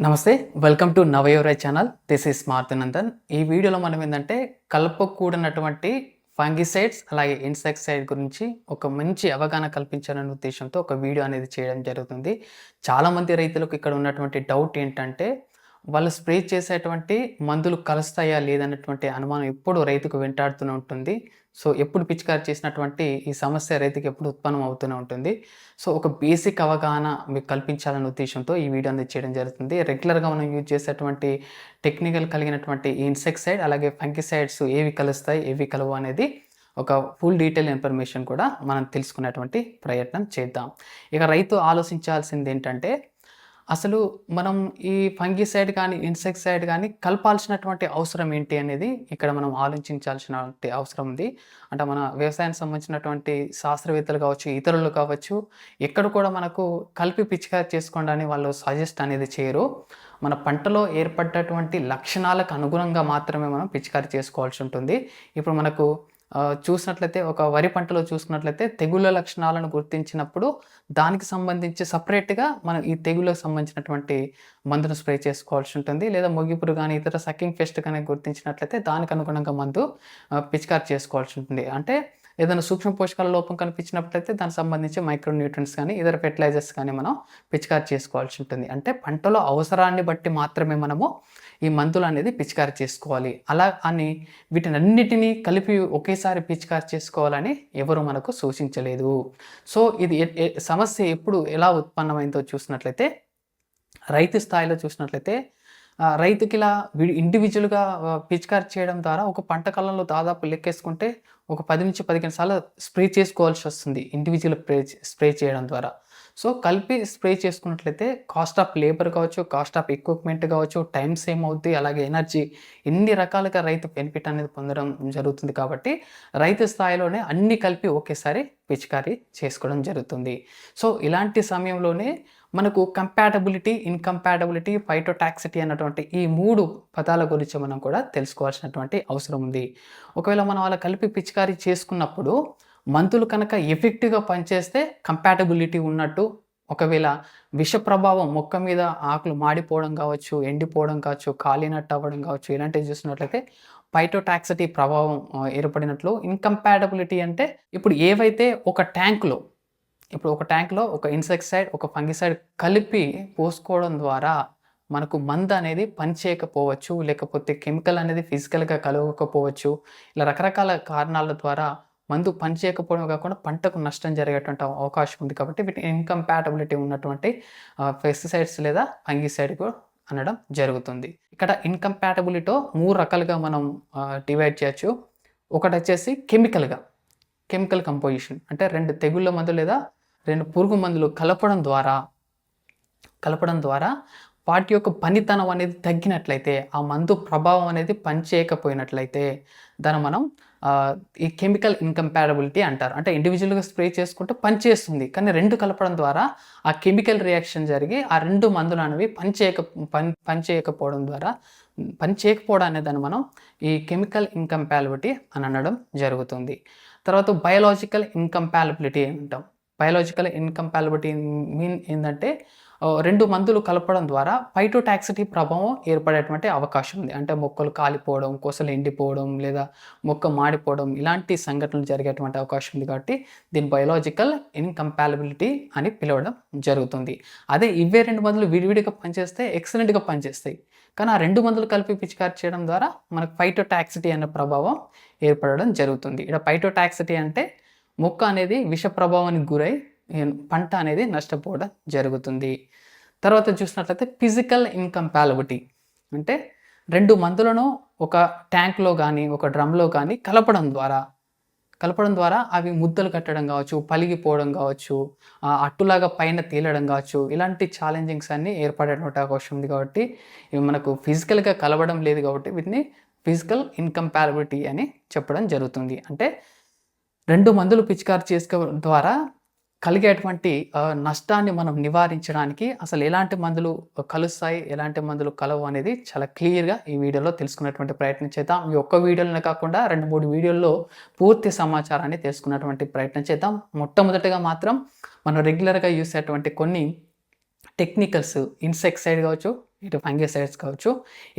నమస్తే welcome to నవయోరై channel. This is Nandan ఈ వీడియోలో మనం ఏంటంటే కలపకూడనటువంటి ఫంగిసైడ్స్ అలాగే ఇన్సెక్సైడ్ గురించి ఒక మంచి అవగాహన కల్పించాలనే ఉద్దేశంతో ఒక వీడియో అనేది చేయడం జరుగుతుంది. చాలామంది రైతులకు ఇక్కడ ఉన్నటువంటి డౌట్ ఏంటంటే వాళ్ళు స్ప్రే చేసేటువంటి మందులు కలుస్తాయా లేదన్నటువంటి అనుమానం ఎప్పుడు రైతుకు వెంటాడుతూనే ఉంటుంది. సో ఎప్పుడు పిచికారి చేసినటువంటి ఈ సమస్య రైతుకి ఎప్పుడు ఉత్పన్నం అవుతూనే ఉంటుంది. సో ఒక బేసిక్ అవగాహన మీకు కల్పించాలనే ఉద్దేశంతో ఈ వీడియో అనేది చేయడం జరుగుతుంది. రెగ్యులర్గా మనం యూజ్ చేసేటువంటి టెక్నికల్ కలిగినటువంటి ఇన్సెక్సైడ్ అలాగే ఫంగిసైడ్స్ ఏవి కలుస్తాయి ఏవి కలవు అనేది ఒక ఫుల్ డీటెయిల్ ఇన్ఫర్మేషన్ కూడా మనం తెలుసుకునేటువంటి ప్రయత్నం చేద్దాం. ఇక రైతు ఆలోచించాల్సింది ఏంటంటే అసలు మనం ఈ ఫంగిసైడ్ కానీ ఇన్సెక్సైడ్ కానీ కలపాల్సినటువంటి అవసరం ఏంటి అనేది ఇక్కడ మనం ఆలోచించాల్సిన అవసరం ఉంది. అంటే మన వ్యవసాయానికి సంబంధించినటువంటి శాస్త్రవేత్తలు కావచ్చు ఇతరులు కావచ్చు ఎక్కడ కూడా మనకు కలిపి పిచికారి చేసుకోండి అని వాళ్ళు సజెస్ట్ అనేది చేయరు. మన పంటలో ఏర్పడ్డటువంటి లక్షణాలకు అనుగుణంగా మాత్రమే మనం పిచికారి చేసుకోవాల్సి ఉంటుంది. ఇప్పుడు మనకు చూసినట్లయితే ఒక వరి పంటలో చూసుకున్నట్లయితే తెగుళ్ళ లక్షణాలను గుర్తించినప్పుడు దానికి సంబంధించి సపరేట్గా మనం ఈ తెగుళ్ళకు సంబంధించినటువంటి మందును స్ప్రే చేసుకోవాల్సి ఉంటుంది. లేదా మొగిపురు కానీ ఇతర సకింగ్ ఫెస్ట్ కానీ గుర్తించినట్లయితే దానికి అనుగుణంగా మందు పిచికారు పిచికారి చేసుకోవాల్సి ఉంటుంది. అంటే ఏదైనా సూక్ష్మ పోషకాల లోపం కనిపించినట్లయితే దానికి సంబంధించి మైక్రోన్యూట్రియన్స్ కానీ ఇతర ఫెర్టిలైజర్స్ కానీ మనం పిచికారి చేసుకోవాల్సి ఉంటుంది. అంటే పంటలో అవసరాన్ని బట్టి మాత్రమే మనము ఈ మందులు అనేది పిచికారి చేసుకోవాలి. అలా అని వీటినన్నిటినీ కలిపి ఒకేసారి పిచికారి చేసుకోవాలని ఎవరు మనకు సూచించలేదు. సో ఇది సమస్య ఎప్పుడు ఎలా ఉత్పన్నమైందో చూసినట్లయితే రైతు స్థాయిలో చూసినట్లయితే రైతుకి ఇలా ఇండివిజువల్గా పిచికారి చేయడం ద్వారా ఒక పంట కాలంలో దాదాపు లెక్కేసుకుంటే ఒక పది నుంచి పదిహేను సార్లు స్ప్రే చేసుకోవాల్సి వస్తుంది. ఇండివిజువల్ స్ప్రే స్ప్రే చేయడం ద్వారా. సో కలిపి స్ప్రే చేసుకున్నట్లయితే కాస్ట్ ఆఫ్ లేబర్ కావచ్చు కాస్ట్ ఆఫ్ ఎక్విప్మెంట్ కావచ్చు టైం సేమ్ అవుద్ది అలాగే ఎనర్జీ ఎన్ని రకాలుగా రైతు బెనిఫిట్ అనేది పొందడం జరుగుతుంది కాబట్టి రైతు స్థాయిలోనే అన్ని కలిపి ఒకేసారి పిచికారీ చేసుకోవడం జరుగుతుంది. సో ఇలాంటి సమయంలోనే మనకు కంపాటబిలిటీ ఇన్కంపాటబిలిటీ ఫైటోటాక్సిటీ అన్నటువంటి ఈ మూడు పదాల గురించి మనం కూడా తెలుసుకోవాల్సినటువంటి అవసరం ఉంది. ఒకవేళ మనం అలా కలిపి పిచికారీ చేసుకున్నప్పుడు మంతులు కనుక ఎఫెక్టివ్గా పనిచేస్తే కంపాటబిలిటీ ఉన్నట్టు ఒకవేళ విష ప్రభావం మొక్క మీద ఆకులు మాడిపోవడం కావచ్చు ఎండిపోవడం కావచ్చు కాలినట్టు అవ్వడం కావచ్చు ఇలాంటివి చూసినట్లయితే పైటోటాక్సిటీ ప్రభావం ఏర్పడినట్లు ఇన్కంపాటబిలిటీ అంటే ఇప్పుడు ఏవైతే ఒక ట్యాంక్లో ఇప్పుడు ఒక ట్యాంక్లో ఒక ఇన్సెక్టిసైడ్ ఒక ఫంగిసైడ్ కలిపి పోసుకోవడం ద్వారా మనకు మందు అనేది పనిచేయకపోవచ్చు లేకపోతే కెమికల్ అనేది ఫిజికల్గా కలగకపోవచ్చు ఇలా రకరకాల కారణాల ద్వారా మందు పనిచేయకపోవడం కాకుండా పంటకు నష్టం జరిగేటువంటి అవకాశం ఉంది కాబట్టి వీటి ఇన్కంపాటబిలిటీ ఉన్నటువంటి పెస్టిసైడ్స్ లేదా ఫంగిసైడ్ అనడం జరుగుతుంది. ఇక్కడ ఇన్కంపాటబిలిటీతో మూడు రకాలుగా మనం డివైడ్ చేయొచ్చు. ఒకటి వచ్చేసి కెమికల్గా కెమికల్ కంపోజిషన్ అంటే రెండు తెగుళ్ళ మందులు లేదా రెండు పురుగు మందులు కలపడం ద్వారా కలపడం ద్వారా వాటి యొక్క పనితనం అనేది తగ్గినట్లయితే ఆ మందు ప్రభావం అనేది పనిచేయకపోయినట్లయితే దాన్ని మనం ఈ కెమికల్ ఇన్కంపారబిలిటీ అంటారు. అంటే ఇండివిజువల్గా స్ప్రే చేసుకుంటే పనిచేస్తుంది కానీ రెండు కలపడం ద్వారా ఆ కెమికల్ రియాక్షన్ జరిగి ఆ రెండు మందులు అనేవి పనిచేయక పని పనిచేయకపోవడం ద్వారా పనిచేయకపోవడం అనేదాన్ని మనం ఈ కెమికల్ ఇన్కంపాలబిలిటీ అని అనడం జరుగుతుంది. తర్వాత బయోలాజికల్ ఇన్కంపాలబిలిటీ అంటాం. బయోలాజికల్ ఇన్కంపాలబిలిటీ మీన్ ఏంటంటే రెండు మందులు కలపడం ద్వారా పైటోటాక్సిటీ ప్రభావం ఏర్పడేటువంటి అవకాశం ఉంది. అంటే మొక్కలు కాలిపోవడం కోసలు ఎండిపోవడం లేదా మొక్క మాడిపోవడం ఇలాంటి సంఘటనలు జరిగేటువంటి అవకాశం ఉంది కాబట్టి దీని బయోలాజికల్ ఇన్కంపాలబిలిటీ అని పిలవడం జరుగుతుంది. అదే ఇవే రెండు మందులు విడివిడిగా పనిచేస్తే ఎక్సలెంట్గా పనిచేస్తాయి. కానీ ఆ రెండు మందులు కలిపి పిచికారి చేయడం ద్వారా మనకు పైటోటాక్సిటీ అనే ప్రభావం ఏర్పడడం జరుగుతుంది. ఇక్కడ పైటోటాక్సిటీ అంటే మొక్క అనేది విష ప్రభావానికి గురై పంట అనేది నష్టపోవడం జరుగుతుంది. తర్వాత చూసినట్లయితే ఫిజికల్ ఇన్కంపాలబిలిటీ అంటే రెండు మందులను ఒక ట్యాంక్లో కానీ ఒక డ్రమ్లో కానీ కలపడం ద్వారా కలపడం ద్వారా అవి ముద్దలు కట్టడం కావచ్చు పలిగిపోవడం కావచ్చు ఆ అట్టులాగా పైన తేలడం కావచ్చు ఇలాంటి ఛాలెంజింగ్స్ అన్నీ ఏర్పడేటువంటి అవకాశం ఉంది కాబట్టి ఇవి మనకు ఫిజికల్గా కలవడం లేదు కాబట్టి వీటిని ఫిజికల్ ఇన్కంపారబిలిటీ అని చెప్పడం జరుగుతుంది. అంటే రెండు మందులు పిచికారి చేసుకోవడం ద్వారా కలిగేటువంటి నష్టాన్ని మనం నివారించడానికి అసలు ఎలాంటి మందులు కలుస్తాయి ఎలాంటి మందులు కలవు అనేది చాలా క్లియర్గా ఈ వీడియోలో తెలుసుకున్నటువంటి ప్రయత్నం చేద్దాం. ఈ ఒక్క వీడియోలోనే కాకుండా రెండు మూడు వీడియోల్లో పూర్తి సమాచారాన్ని తెలుసుకున్నటువంటి ప్రయత్నం చేద్దాం. మొట్టమొదటిగా మాత్రం మనం రెగ్యులర్గా యూస్ అయ్యేటువంటి కొన్ని టెక్నికల్స్ ఇన్సెక్సైడ్ కావచ్చు ఇటు ఫంగిసైడ్స్ కావచ్చు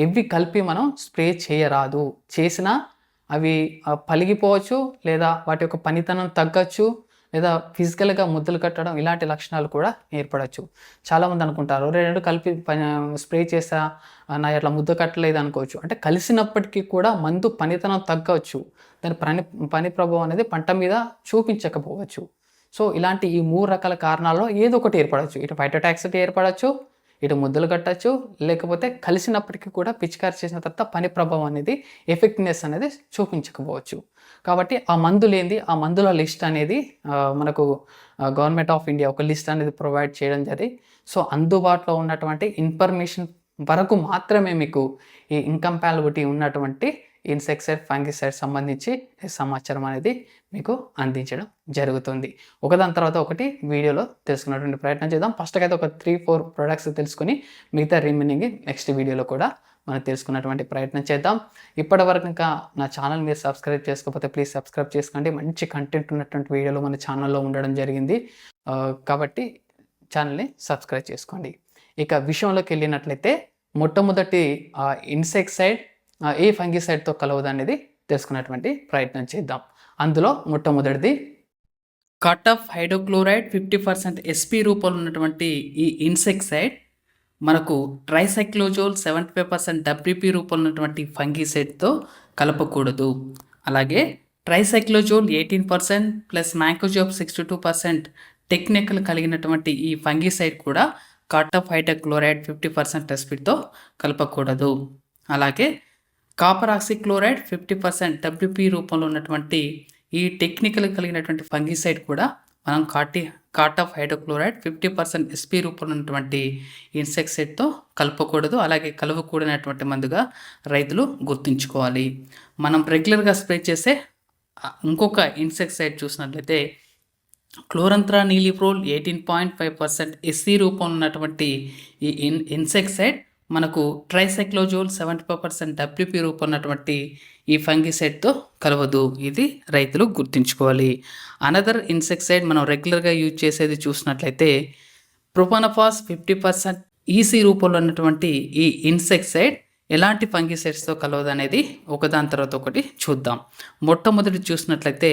ఇవి కలిపి మనం స్ప్రే చేయరాదు. చేసినా అవి పలిగిపోవచ్చు లేదా వాటి యొక్క పనితనం తగ్గచ్చు లేదా ఫిజికల్గా ముద్దలు కట్టడం ఇలాంటి లక్షణాలు కూడా ఏర్పడవచ్చు చాలామంది అనుకుంటారు రెండు కలిపి పని స్ప్రే చేసా నా ఇట్లా ముద్ద కట్టలేదు అనుకోవచ్చు. అంటే కలిసినప్పటికీ కూడా మందు పనితనం తగ్గవచ్చు దాని పని పని ప్రభావం అనేది పంట మీద చూపించకపోవచ్చు. సో ఇలాంటి ఈ మూడు రకాల కారణాల్లో ఏదో ఒకటి ఏర్పడవచ్చు ఇటు ఫైటోటాక్సిటీ ఏర్పడవచ్చు ఇటు ముద్దలు కట్టచ్చు లేకపోతే కలిసినప్పటికీ కూడా పిచికారి చేసిన తర్వాత పని ప్రభావం అనేది ఎఫెక్ట్నెస్ అనేది చూపించకపోవచ్చు. కాబట్టి ఆ మందులేంది ఆ మందుల లిస్ట్ అనేది మనకు గవర్నమెంట్ ఆఫ్ ఇండియా ఒక లిస్ట్ అనేది ప్రొవైడ్ చేయడం జరిగింది. సో అందుబాటులో ఉన్నటువంటి ఇన్ఫర్మేషన్ వరకు మాత్రమే మీకు ఈ ఇన్కంపాలబిలిటీ ఉన్నటువంటి ఇన్సెక్సైడ్ ఫంగిసైడ్ సంబంధించి సమాచారం అనేది మీకు అందించడం జరుగుతుంది. ఒకదాని తర్వాత ఒకటి వీడియోలో తెలుసుకున్నటువంటి ప్రయత్నం చేద్దాం. ఫస్ట్గా అయితే ఒక త్రీ ఫోర్ ప్రొడక్ట్స్ తెలుసుకుని మిగతా రిమైనింగ్ నెక్స్ట్ వీడియోలో కూడా మనం తెలుసుకున్నటువంటి ప్రయత్నం చేద్దాం. ఇప్పటి వరకు ఇంకా నా ఛానల్ మీరు సబ్స్క్రైబ్ చేసుకోకపోతే ప్లీజ్ సబ్స్క్రైబ్ చేసుకోండి. మంచి కంటెంట్ ఉన్నటువంటి వీడియోలు మన ఛానల్లో ఉండడం జరిగింది. కాబట్టి ఛానల్ని సబ్స్క్రైబ్ చేసుకోండి. ఇక విషయంలోకి వెళ్ళినట్లయితే మొట్టమొదటి ఇన్సెక్సైడ్ ఏ ఫంగిసైడ్తో కలవదు అనేది తెలుసుకున్నటువంటి ప్రయత్నం చేద్దాం. అందులో మొట్టమొదటిది cartap hydrochloride fifty percent SP రూపంలో ఉన్నటువంటి ఈ ఇన్సెక్సైడ్ మనకు tricyclazole seventy five percent WP రూపంలో ఉన్నటువంటి ఫంగిసైడ్తో కలపకూడదు. అలాగే tricyclazole eighteen percent plus mancozeb sixty two percent technical కలిగినటువంటి ఈ ఫంగిసైడ్ కూడా cartap hydrochloride fifty percent ఎస్పీతో కలపకూడదు. అలాగే copper oxychloride fifty percent WP రూపంలో ఉన్నటువంటి ఈ టెక్నికల్ కలిగినటువంటి ఫంగిసైడ్ కూడా మనం కాటి cartap hydrochloride fifty percent SP రూపంలో ఉన్నటువంటి ఇన్సెక్సైడ్తో కలపకూడదు. అలాగే కలవకూడనటువంటి మందుగా రైతులు గుర్తుంచుకోవాలి. మనం రెగ్యులర్గా స్ప్రే చేసే ఇంకొక ఇన్సెక్సైడ్ చూసినట్లయితే chlorantraniliprole eighteen point five percent SC రూపంలో ఉన్నటువంటి ఈ ఇన్ ఇన్సెక్సైడ్ మనకు tricyclazole seventy five percent WP రూపం ఉన్నటువంటి ఈ ఫంగిసైడ్తో కలవదు. ఇది రైతులు గుర్తుంచుకోవాలి. అనదర్ ఇన్సెక్సైడ్ మనం రెగ్యులర్గా యూజ్ చేసేది చూసినట్లయితే ప్రొపానఫాస్ ఫిఫ్టీ పర్సెంట్ ఈసీ రూపంలో ఉన్నటువంటి ఈ ఇన్సెక్సైడ్ ఎలాంటి ఫంగిసైడ్స్తో కలవదు అనేది ఒకదాని తర్వాత ఒకటి చూద్దాం. మొట్టమొదటి చూసినట్లయితే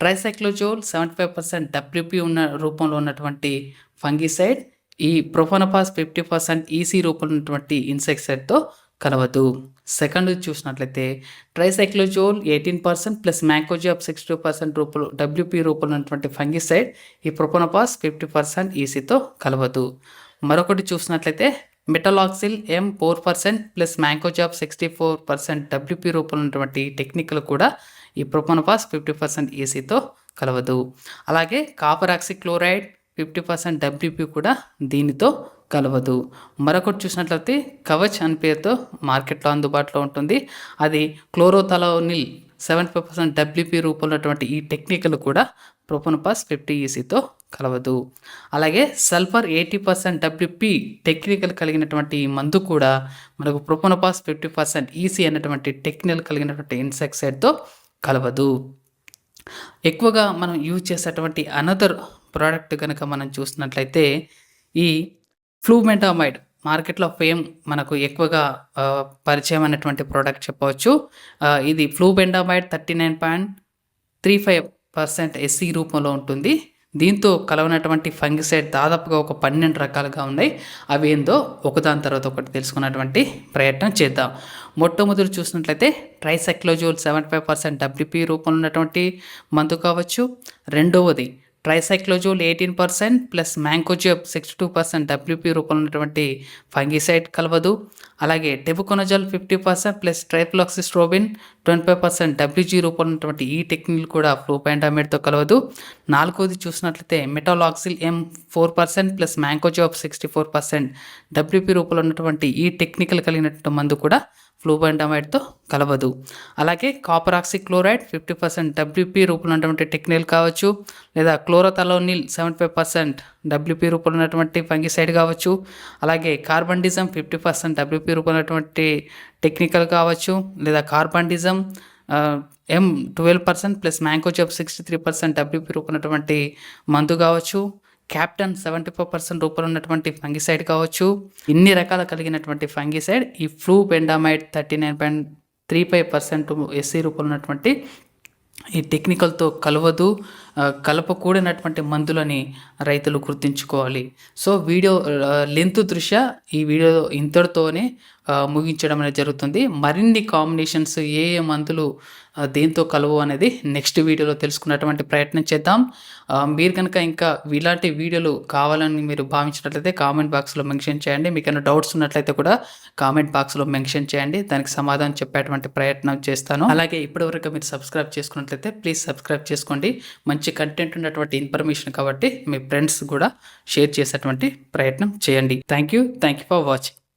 tricyclazole seventy five percent WP ఉన్న రూపంలో ఉన్నటువంటి ఫంగిసైడ్ ఈ ప్రొఫోనపాస్ ఫిఫ్టీ పర్సెంట్ ఈసీ రూపంలో ఉన్నటువంటి ఇన్సెక్సైడ్తో కలవదు. సెకండ్ చూసినట్లయితే tricyclazole eighteen percent plus mancozeb sixty two percent రూపంలో డబ్ల్యూపీ రూపంలో ఉన్నటువంటి ఫంగిసైడ్ ఈ ప్రొపోనపాస్ ఫిఫ్టీ పర్సెంట్ ఈసీతో కలవదు. మరొకటి చూసినట్లయితే metalaxyl M four percent plus mancozeb sixty four percent WP రూపంలో ఉన్నటువంటి టెక్నిక్లు కూడా ఈ ప్రొపోనపాస్ ఫిఫ్టీ పర్సెంట్ ఏసీతో కలవదు. అలాగే copper oxychloride fifty percent WP కూడా దీనితో కలవదు. మరొకటి చూసినట్లయితే కవచ్ అని పేరుతో మార్కెట్లో అందుబాటులో ఉంటుంది. అది chlorothalonil seventy five percent WP రూపంలో ఉన్నటువంటి ఈ టెక్నికల్ కూడా ప్రొపనపాస్ ఫిఫ్టీ ఈసీతో కలవదు. అలాగే sulphur eighty percent WP technical కలిగినటువంటి ఈ మందు కూడా మనకు ప్రొపనపాస్ ఫిఫ్టీ పర్సెంట్ ఈసీ అనేటువంటి టెక్నికల్ కలిగినటువంటి ఇన్సెక్సైడ్తో కలవదు. ఎక్కువగా మనం యూజ్ చేసేటువంటి అనదర్ ప్రోడక్ట్ కనుక మనం చూసినట్లయితే ఈ ఫ్లూమెంటామైడ్ మార్కెట్లో ఫేమ్ మనకు ఎక్కువగా పరిచయం అయినటువంటి ప్రోడక్ట్ చెప్పవచ్చు. ఇది flubendiamide thirty nine point three five percent SC రూపంలో ఉంటుంది. దీంతో కలవనటువంటి ఫంగిసైడ్ దాదాపుగా ఒక పన్నెండు రకాలుగా ఉన్నాయి. అవి ఏందో ఒకదాని తర్వాత ఒకటి తెలుసుకున్నటువంటి ప్రయత్నం చేద్దాం. మొట్టమొదటి చూసినట్లయితే tricyclazole seventy five percent WP రూపంలో ఉన్నటువంటి మందు కావచ్చు. రెండవది tricyclazole eighteen percent plus mancozeb sixty two percent WP రూపంలో ఉన్నటువంటి ఫంగిసైడ్ కలవదు. అలాగే tebuconazole fifty percent plus trifloxystrobin twenty five percent WG రూపంలో ఉన్నటువంటి ఈ టెక్నిక్ కూడా ఫ్లూపాండామేడ్తో కలవదు. నాలుగోది చూసినట్లయితే metalaxyl M four percent plus mancozeb sixty four percent WP రూపంలో ఉన్నటువంటి ఈ టెక్నికల్ కలిగినటువంటి మందు కూడా ఫ్లూబండమైడ్తో కలవదు. అలాగే copper oxychloride fifty percent WP రూపంలో ఉన్నటువంటి టెక్నికల్ కావచ్చు లేదా chlorothalonil seventy five percent WP రూపంలో ఉన్నటువంటి ఫంగిసైడ్ కావచ్చు అలాగే కార్బండిజం ఫిఫ్టీ పర్సెంట్ డబ్ల్యూపీ రూపంలో ఉన్నటువంటి టెక్నికల్ కావచ్చు లేదా carbendazim M twelve percent plus mancozeb sixty three percent WP రూపం ఉన్నటువంటి మందు కావచ్చు క్యాప్టన్ సెవెంటీ ఫోర్ పర్సెంట్ రూపంలో ఉన్నటువంటి ఫంగిసైడ్ కావచ్చు. ఇన్ని రకాల కలిగినటువంటి ఫంగిసైడ్ ఈ flubendiamide thirty nine point three five percent SC రూపంలో ఉన్నటువంటి ఈ టెక్నికల్తో కలవదు. కలపకూడనటువంటి మందులని రైతులు గుర్తుంచుకోవాలి. సో వీడియో లెంత్ దృష్ట్యా ఈ వీడియో ఇంతటితోనే ముగించడం అనేది జరుగుతుంది. మరిన్ని కాంబినేషన్స్ ఏ ఏ మందులు దేంతో కలవు అనేది నెక్స్ట్ వీడియోలో తెలుసుకున్నటువంటి ప్రయత్నం చేద్దాం. మీరు కనుక ఇంకా ఇలాంటి వీడియోలు కావాలని మీరు భావించినట్లయితే కామెంట్ బాక్స్లో మెన్షన్ చేయండి. మీకు ఏమైనా డౌట్స్ ఉన్నట్లయితే కూడా కామెంట్ బాక్స్లో మెన్షన్ చేయండి. దానికి సమాధానం చెప్పేటువంటి ప్రయత్నం చేస్తాను. అలాగే ఇప్పటివరకు మీరు సబ్స్క్రైబ్ చేసుకున్నట్లయితే ప్లీజ్ సబ్స్క్రైబ్ చేసుకోండి. మంచి మంచి కంటెంట్ ఉన్నటువంటి ఇన్ఫర్మేషన్ కాబట్టి మీ ఫ్రెండ్స్ కూడా షేర్ చేసేటువంటి ప్రయత్నం చేయండి. Thank you thank you for watching